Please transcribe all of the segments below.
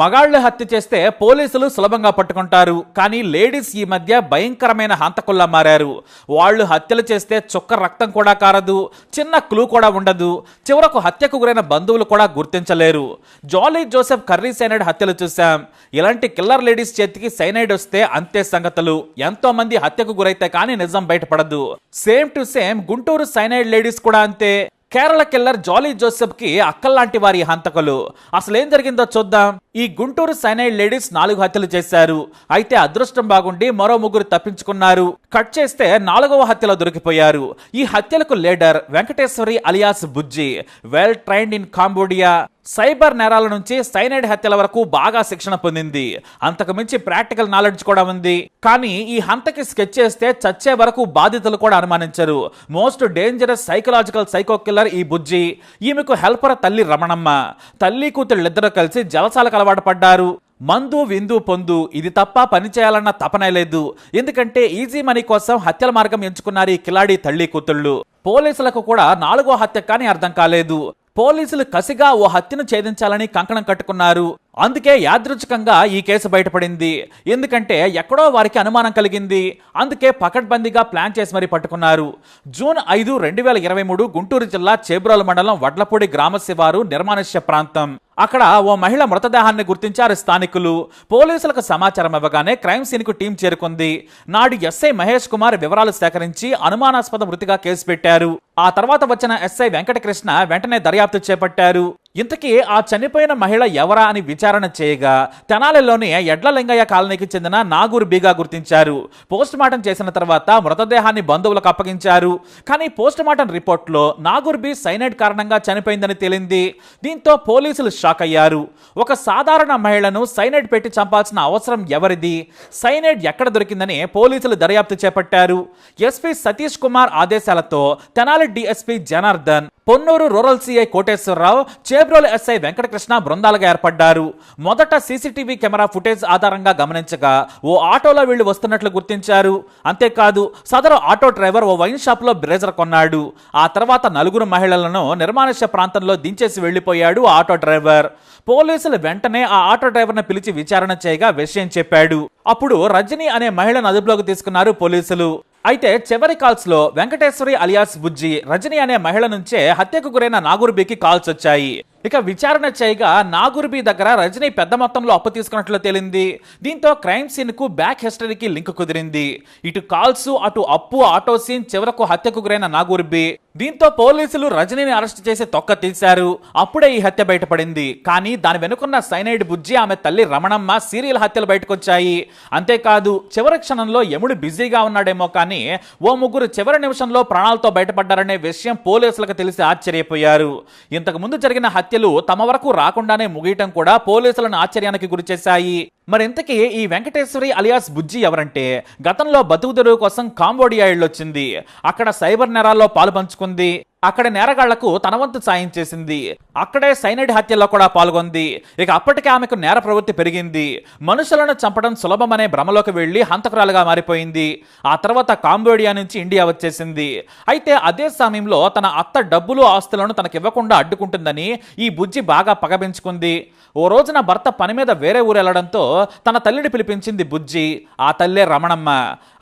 మగాళ్ళు హత్య చేస్తే పోలీసులు సులభంగా పట్టుకుంటారు. కానీ లేడీస్ ఈ మధ్య భయంకరమైన హంతకుల్లా మారారు. వాళ్ళు హత్యలు చేస్తే చుక్క రక్తం కూడా కారదు చిన్న క్లూ కూడా ఉండదు చివరకు హత్యకు గురైన బంధువులు కూడా గుర్తించలేరు. జాలీ జోసెఫ్ కర్రీ సైనైడ్ హత్యలు చూశాం. ఇలాంటి కిల్లర్ లేడీస్ చేతికి సైనైడ్ వస్తే అంతే సంగతులు. ఎంతో మంది హత్యకు గురైతే కానీ నిజం బయటపడదు. Same to same Guntur cyanide ladies కూడా అంతే. కేరళ కిల్లర్ జాలీ జోసెఫ్కి అక్కల్లాంటి వారి హంతకులు. అసలేం జరిగిందో చూద్దాం. ఈ గుంటూరు సైనైడ్ లేడీస్ నాలుగు హత్యలు చేశారు. అయితే అదృష్టం బాగుండి మరో ముగ్గురు తప్పించుకున్నారు. కట్ చేస్తే నాలుగవ హత్యలో దొరికిపోయారు. ఈ హత్యలకు leader Venkateswari alias Bujji well trained in Cambodia. Cyber నేరాల నుంచి సైనైడ్ హత్యల వరకు బాగా శిక్షణ పొందింది. అంతకు మించి ప్రాక్టికల్ నాలెడ్జ్ కూడా ఉంది. కానీ ఈ హంతకి స్కెచ్ చేస్తే చచ్చే వరకు బాధితులు కూడా అనుమానించరు. Most dangerous psychological psycho killer ఈ బుజ్జి. ఈమెకు హెల్పర్ తల్లి రమణమ్మ. తల్లి కూతుళ్ళిద్దరూ కలిసి జలసాలకు అలవాటు పడ్డారు. మందు విందు పొందు. ఇది తప్ప పని చేయాలన్న తపనే లేదు. ఎందుకంటే ఈజీ మనీ కోసం హత్యల మార్గం ఎంచుకున్నారు ఈ కిలాడి తల్లి కూతుళ్ళు. పోలీసులకు కూడా నాలుగో హత్య కానీ అర్థం కాలేదు. పోలీసులు కసిగా ఓ హత్యను ఛేదించాలని కంకణం కట్టుకున్నారు. అందుకే యాదృచ్ఛికంగా ఈ కేసు బయటపడింది. ఎందుకంటే ఎక్కడో వారికి అనుమానం కలిగింది. అందుకే పకడ్బందీగా ప్లాన్ చేసి మరీ పట్టుకున్నారు. జూన్ ఐదు రెండు వేల ఇరవై మూడు గుంటూరు జిల్లా చేబ్రోలు మండలం వడ్లపూడి గ్రామ శివారు నిర్మానుష్య ప్రాంతం. అక్కడ ఓ మహిళ మృతదేహాన్ని గుర్తించారు స్థానికులు. పోలీసులకు సమాచారం ఇవ్వగానే క్రైమ్ సీన్కు టీం చేరుకుంది. నాడు ఎస్ఐ మహేష్ కుమార్ వివరాలు సేకరించి అనుమానాస్పద మృతిగా కేసు పెట్టారు. ఆ తర్వాత వచ్చిన ఎస్ఐ వెంకటకృష్ణ వెంటనే దర్యాప్తు చేపట్టారు. ఇంతకీ ఆ చనిపోయిన మహిళ ఎవరా అని విచారణ చేయగా తెనాలిలోని ఎడ్ల లింగయ్య కాలనీకి చెందిన నాగూరు బీగా గుర్తించారు. పోస్ట్ మార్టం చేసిన తర్వాత మృతదేహాన్ని బంధువులకు అప్పగించారు. కానీ పోస్ట్ మార్టం రిపోర్ట్లో నాగూర్ బీ సైనైడ్ కారణంగా చనిపోయిందని తేలింది. దీంతో పోలీసులు షాక్ అయ్యారు. ఒక సాధారణ మహిళను సైనైడ్ పెట్టి చంపాల్సిన అవసరం ఎవరిది? సైనైడ్ ఎక్కడ దొరికిందని పోలీసులు దర్యాప్తు చేపట్టారు. ఎస్పీ సతీష్ కుమార్ ఆదేశాలతో Tenali DSP Janardhan Ponnur rural CI Koteswararao Chebrolu SI Venkatakrishna బృందాలుగా ఏర్పడ్డారు. మొదట సీసీటీవీ కెమెరా ఫుటేజ్ ఆధారంగా గమనించగా ఓ ఆటోలో వీళ్ళు వస్తున్నట్లు గుర్తించారు. అంతేకాదు సదరు ఆటో డ్రైవర్ ఓ వైన్ షాప్లో బ్రేజర్ కొన్నాడు. ఆ తర్వాత నలుగురు మహిళలను నిర్మానుష్య ప్రాంతంలో దించేసి వెళ్ళిపోయాడు ఆటో డ్రైవర్. పోలీసులు వెంటనే ఆ ఆటో డ్రైవర్ను పిలిచి విచారణ చేయగా విషయం చెప్పాడు. అప్పుడు రజని అనే మహిళను అదుపులోకి తీసుకున్నారు పోలీసులు. అయితే చివరి కాల్స్లో వెంకటేశ్వరి అలియాస్ బుజ్జి రజని అనే మహిళ నుంచే హత్యకు గురైన నాగూర్బీకి కాల్స్ వచ్చాయి ఇక విచారణ చేయగా నాగుర్బి దగ్గర రజని పెద్ద మొత్తంలో అప్పు తీసుకున్నట్లు తేలింది. దీంతో క్రైమ్ సీన్కు బ్యాక్ హిస్టరీకి లింక్ కుదిరింది. ఇటు కాల్స్ అటు అప్పు ఆటో సీన్ చివరకు హత్యకు గురైన నాగుర్బి. దీంతో పోలీసులు రజనీని అరెస్ట్ చేసి తొక్క తీశారు. అప్పుడే ఈ హత్య బయటపడింది. కానీ దాని వెనుకున్న సైనైడ్ బుజ్జి ఆమె తల్లి రమణమ్మ సీరియల్ హత్యలు బయటకొచ్చాయి. అంతేకాదు చివరి క్షణంలో యముడు బిజీగా ఉన్నాడేమో కానీ ఓ ముగ్గురు చివరి నిమిషంలో ప్రాణాలతో బయటపడ్డారనే విషయం పోలీసులకు తెలిసి ఆశ్చర్యపోయారు. ఇంతకు ముందు జరిగిన హత్యలు తమ వరకు రాకుండానే ముగియటం కూడా పోలీసులను ఆశ్చర్యానికి గురిచేశాయి. మరింతకీ ఈ వెంకటేశ్వరి అలియాస్ బుజ్జి ఎవరంటే? గతంలో బతుకు తెరువు కోసం కాంబోడియా వెళ్ళొచ్చింది అక్కడ సైబర్ నేరాల్లో పాలు పంచుకుంది. అక్కడ నేరగాళ్ళకు తనవంతు సాయం చేసింది. అక్కడే సైనైడ్ హత్యలో కూడా పాల్గొంది. ఇక అప్పటికే ఆమెకు నేర ప్రవృత్తి పెరిగింది. మనుషులను చంపడం సులభమనే భ్రమలోకి వెళ్ళి హంతకురాలుగా మారిపోయింది. ఆ తర్వాత కాంబోడియా నుంచి ఇండియా వచ్చేసింది. అయితే అదే సమయంలో తన అత్త డబ్బులు ఆస్తులను తనకివ్వకుండా అడ్డుకుంటుందని ఈ బుజ్జి బాగా పగబెంచుకుంది. ఓ రోజున భర్త పని మీద వేరే ఊరు వెళ్ళడంతో తన తల్లిని పిలిపించింది బుజ్జి. ఆ తల్లే రమణమ్మ.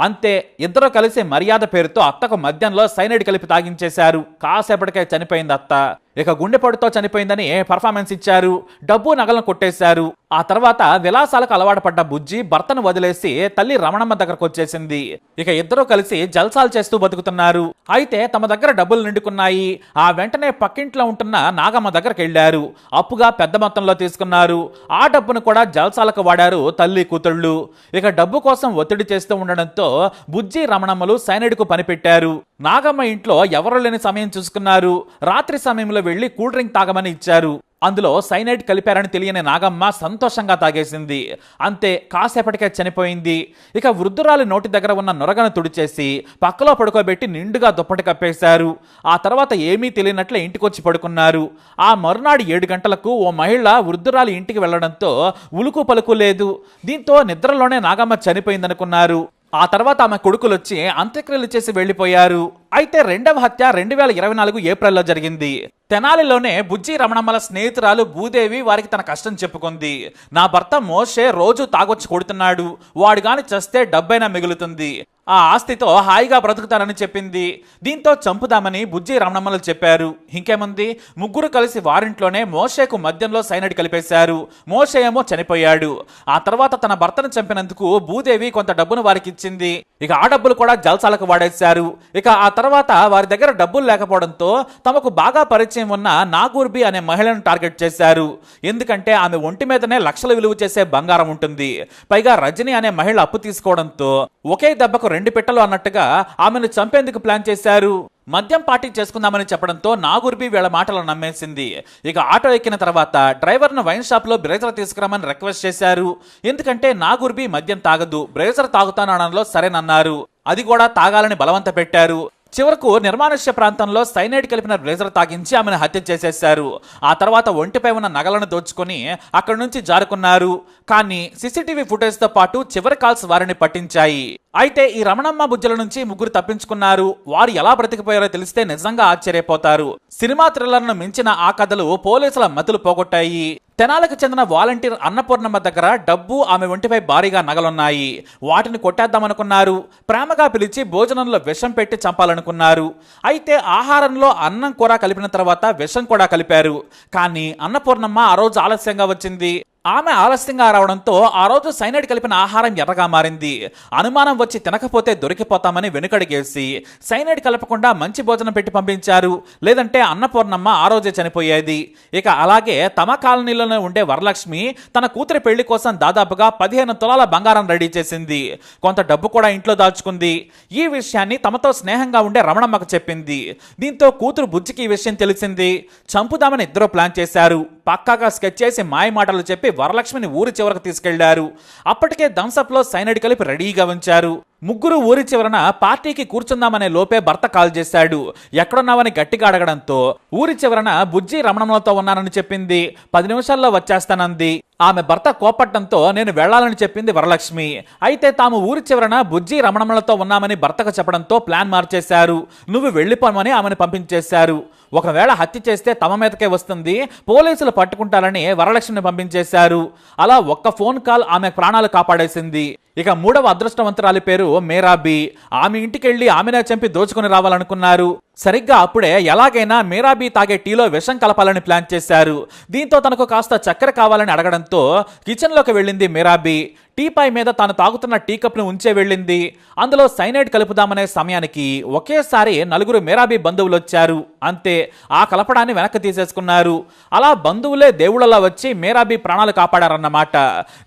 అంతే ఇద్దరు కలిసి మర్యాద పేరుతో అత్తకు మద్యంలో సైనైడ్ కలిపి తాగించేశారు. కాసేపటికే చనిపోయింది అత్త. ఇక గుండెపడుతో చనిపోయిందని పర్ఫార్మెన్స్ ఇచ్చారు. డబ్బు నగలను కొట్టేశారు. ఆ తర్వాత విలాసాలకు అలవాటు పడ్డ బుజ్జి భర్తను వదిలేసి తల్లి రమణమ్మ దగ్గరకు వచ్చేసింది. ఇక ఇద్దరూ కలిసి జల్సాలు చేస్తూ బతుకుతున్నారు. అయితే తమ దగ్గర డబ్బులు నిండుకున్నాయి. ఆ వెంటనే పక్కింట్లో ఉంటున్న నాగమ్మ దగ్గరికి వెళ్ళారు అప్పుగా పెద్ద మొత్తంలో తీసుకున్నారు. ఆ డబ్బును కూడా జల్సాలకు వాడారు తల్లి కూతుళ్ళు. ఇక డబ్బు కోసం ఒత్తిడి చేస్తూ ఉండడంతో బుజ్జి రమణమ్మలు సైనిడ్కు పనిపెట్టారు. నాగమ్మ ఇంట్లో ఎవరు లేని సమయం చూసుకున్నారు. రాత్రి సమయంలో వెళ్ళి కూల్ డ్రింక్ తాగమని ఇచ్చారు. అందులో సైనైడ్ కలిపారని తెలియని నాగమ్మ సంతోషంగా తాగేసింది. అంతే కాసేపటికే చనిపోయింది. ఇక వృద్ధురాలి నోటి దగ్గర ఉన్న నొరగను తుడిచేసి పక్కలో పడుకోబెట్టి నిండుగా దుప్పటి కప్పేశారు. ఆ తర్వాత ఏమీ తెలియనట్లే ఇంటికొచ్చి పడుకున్నారు. ఆ మరునాడు ఏడు గంటలకు ఓ మహిళ వృద్ధురాలి ఇంటికి వెళ్ళడంతో ఉలుకు పలుకు లేదు. దీంతో నిద్రలోనే నాగమ్మ చనిపోయిందనుకున్నారు. ఆ తర్వాత ఆమె కొడుకులు వచ్చి అంత్యక్రియలు చేసి వెళ్ళిపోయారు అయితే రెండవ హత్య రెండు వేల ఇరవై నాలుగు ఏప్రిల్లో జరిగింది. తెనాలిలోనే బుజ్జి రమణమ్మల స్నేహితురాలు భూదేవి వారికి తన కష్టం చెప్పుకుంది. నా భర్త మోషే రోజు తాగొచ్చి కొడుతున్నాడు. వాడు గాని చస్తే డబ్బైనా మిగులుతుంది. ఆ ఆస్తితో హాయిగా బ్రతుకుతానని చెప్పింది. దీంతో చంపుదామని బుజ్జి రమణమ్మలు చెప్పారు. ఇంకేముంది? ముగ్గురు కలిసి వారింట్లోనే మోషేకు మద్యంలో సైనడ్ కలిపేశారు. మోషే ఏమో చనిపోయాడు. ఆ తర్వాత తన భర్తను చంపినందుకు భూదేవి కొంత డబ్బును వారికి ఇచ్చింది ఇక ఆ డబ్బులు కూడా జల్సాలకు వాడేశారు. ఇక ఆ తర్వాత వారి దగ్గర డబ్బులు లేకపోవడంతో తమకు బాగా పరిచయం ఉన్న నాగూర్బి అనే మహిళను టార్గెట్ చేశారు. ఎందుకంటే ఆమె ఒంటి మీదనే లక్షల విలువ చేసే బంగారం ఉంటుంది. పైగా రజని అనే మహిళ అప్పు తీసుకోవడంతో ఒకే దెబ్బకు రెండు పిట్టలు అన్నట్టుగా ఆమెను చంపేందుకు ప్లాన్ చేశారు. మద్యం పార్టీ చేసుకుందామని చెప్పడంతో నాగుర్బి వీళ్ళ మాటలు నమ్మేసింది. ఇక ఆటో ఎక్కిన తర్వాత డ్రైవర్ను వైన్ షాప్లో బ్రేజర్ తీసుకురామని రిక్వెస్ట్ చేశారు. ఎందుకంటే నాగుర్బి మద్యం తాగదు బ్రేజర్ తాగుతాను అనడంలో సరేనన్నారు. అది కూడా తాగాలని బలవంత పెట్టారు. చివరకు నిర్మానుష్య ప్రాంతంలో సైనైడ్ కలిపిన బ్లేజర్ తాగించి ఆమెను హత్య చేసేశారు. ఆ తర్వాత ఒంటిపై ఉన్న నగలను దోచుకొని అక్కడి నుంచి జారుకున్నారు. కానీ సీసీటీవీ ఫుటేజ్తో పాటు చివరి కాల్స్ వారిని పట్టించాయి. అయితే ఈ రమణమ్మ బుజ్జల నుంచి ముగ్గురు తప్పించుకున్నారు. వారు ఎలా బ్రతికిపోయారో తెలిస్తే నిజంగా ఆశ్చర్యపోతారు. సినిమా థ్రిల్లర్ను మించిన ఆ కథలు పోలీసుల మతులు పోగొట్టాయి. తెనాలకు చెందిన వాలంటీర్ అన్నపూర్ణమ్మ దగ్గర డబ్బు ఆమె ఒంటిపై భారీగా నగలున్నాయి. వాటిని కొట్టేద్దామనుకున్నారు. ప్రేమగా పిలిచి భోజనంలో విషం పెట్టి చంపాలనుకున్నారు. అయితే ఆహారంలో అన్నం కూర కలిపిన తర్వాత విషం కూడా కలిపారు. కానీ అన్నపూర్ణమ్మ ఆ రోజు ఆలస్యంగా వచ్చింది. ఆమె ఆలస్యంగా రావడంతో ఆ రోజు సైనైడ్ కలిపిన ఆహారం ఎర్రగా మారింది. అనుమానం వచ్చి తినకపోతే దొరికిపోతామని వెనుకడిగేసి సైనైడ్ కలపకుండా మంచి భోజనం పెట్టి పంపించారు. లేదంటే అన్నపూర్ణమ్మ ఆ రోజే చనిపోయేది. ఇక అలాగే తమ కాలనీలోనే ఉండే వరలక్ష్మి తన కూతురి పెళ్ళి కోసం దాదాపుగా పదిహేను తులాల బంగారం రెడీ చేసింది. కొంత డబ్బు కూడా ఇంట్లో దాచుకుంది. ఈ విషయాన్ని తమతో స్నేహంగా ఉండే రమణమ్మకు చెప్పింది. దీంతో కూతురు బుజ్జికి ఈ విషయం తెలిసింది. చంపుదామని ఇద్దరు ప్లాన్ చేశారు. పక్కాగా స్కెచ్ చేసి మాయ మాటలు చెప్పి వరలక్ష్మిని ఊరి చివరకు తీసుకెళ్ళారు. అప్పటికే థమ్సప్లో సైనైడ్ కలిపి రెడీగా ఉంచారు. ముగ్గురు ఊరి చివరన పార్టీకి కూర్చుందామనే లోపే భర్త కాల్ చేశాడు. ఎక్కడున్నావని గట్టిగా అడగడంతో ఊరి చివరన బుజ్జి రమణంలతో ఉన్నానని చెప్పింది. పది నిమిషాల్లో వచ్చేస్తానంది. ఆమె భర్త కోపట్టంతో నేను వెళ్ళాలని చెప్పింది వరలక్ష్మి. అయితే తాము ఊరి చివరన బుజ్జి రమణములతో ఉన్నామని భర్తకు చెప్పడంతో ప్లాన్ మార్చేశారు. నువ్వు వెళ్ళిపోమని ఆమెను పంపించేశారు. ఒకవేళ హత్య చేస్తే తమ మీదకే వస్తుంది. పోలీసులు పట్టుకుంటారని వరలక్ష్మిని పంపించేశారు. అలా ఒక్క ఫోన్ కాల్ ఆమె ప్రాణాలు కాపాడేసింది. ఇక మూడవ అదృష్టవంతురాలి పేరు మేరాబీ. ఆమె ఇంటికెళ్ళి ఆమెనే చంపి దోచుకుని రావాలనుకున్నారు. సరిగ్గా అప్పుడే ఎలాగైనా మీరాబీ తాగే టీలో విషం కలపాలని ప్లాన్ చేశారు. దీంతో తనకు కాస్త చక్కెర కావాలని అడగడంతో కిచెన్లోకి వెళ్ళింది మీరాబీ. టీపై మీద తాను తాగుతున్న టీ కప్ను ఉంచే వెళ్ళింది. అందులో సైనైడ్ కలుపుదామనే సమయానికి ఒకేసారి నలుగురు మేరాబీ బంధువులు వచ్చారు అంతే ఆ కలపడాన్ని వెనక్కి తీసేసుకున్నారు. అలా బంధువులే దేవుళ్ళలా వచ్చి మేరాబీ ప్రాణాలు కాపాడారన్నమాట.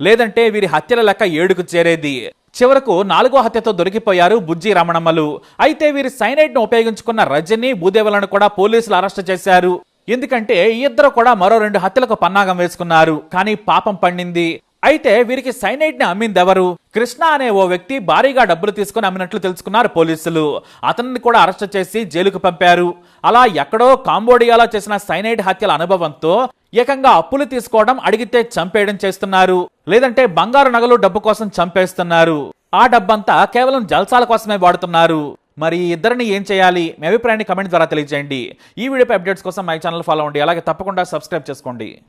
లేదంటే వీరి హత్యల లెక్క ఏడుకు చేరేది. చివరకు నాలుగో హత్యతో దొరికిపోయారు బుజ్జి రమణమ్మలు. అయితే వీరి సైనైడ్ను ఉపయోగించుకున్న రజని భూదేవులను కూడా పోలీసులు అరెస్ట్ చేశారు. ఎందుకంటే ఈ ఇద్దరు కూడా మరో రెండు హత్యలకు పన్నాగం వేసుకున్నారు. కానీ పాపం పండింది. అయితే వీరికి సైనైడ్ని అమ్మింది ఎవరు కృష్ణ అనే ఓ వ్యక్తి భారీగా డబ్బులు తీసుకుని అమ్మినట్లు తెలుసుకున్నారు పోలీసులు. అతన్ని కూడా అరెస్ట్ చేసి జైలుకు పంపారు. అలా ఎక్కడో కాంబోడియాలో చేసిన సైనైడ్ హత్యల అనుభవంతో ఏకంగా అప్పులు తీసుకోవడం అడిగితే చంపేయడం చేస్తున్నారు. లేదంటే బంగారు నగలు డబ్బు కోసం చంపేస్తున్నారు. ఆ డబ్బంతా కేవలం జల్సాల కోసమే వాడుతున్నారు. మరి ఇద్దరిని ఏం చేయాలి? మీ అభిప్రాయాన్ని కమెంట్ ద్వారా తెలియజేయండి. ఈ వీడియోపై అప్డేట్స్ కోసం మై ఛానల్ ఫాలో అవ్వండి. అలాగే తప్పకుండా సబ్స్క్రైబ్ చేసుకోండి.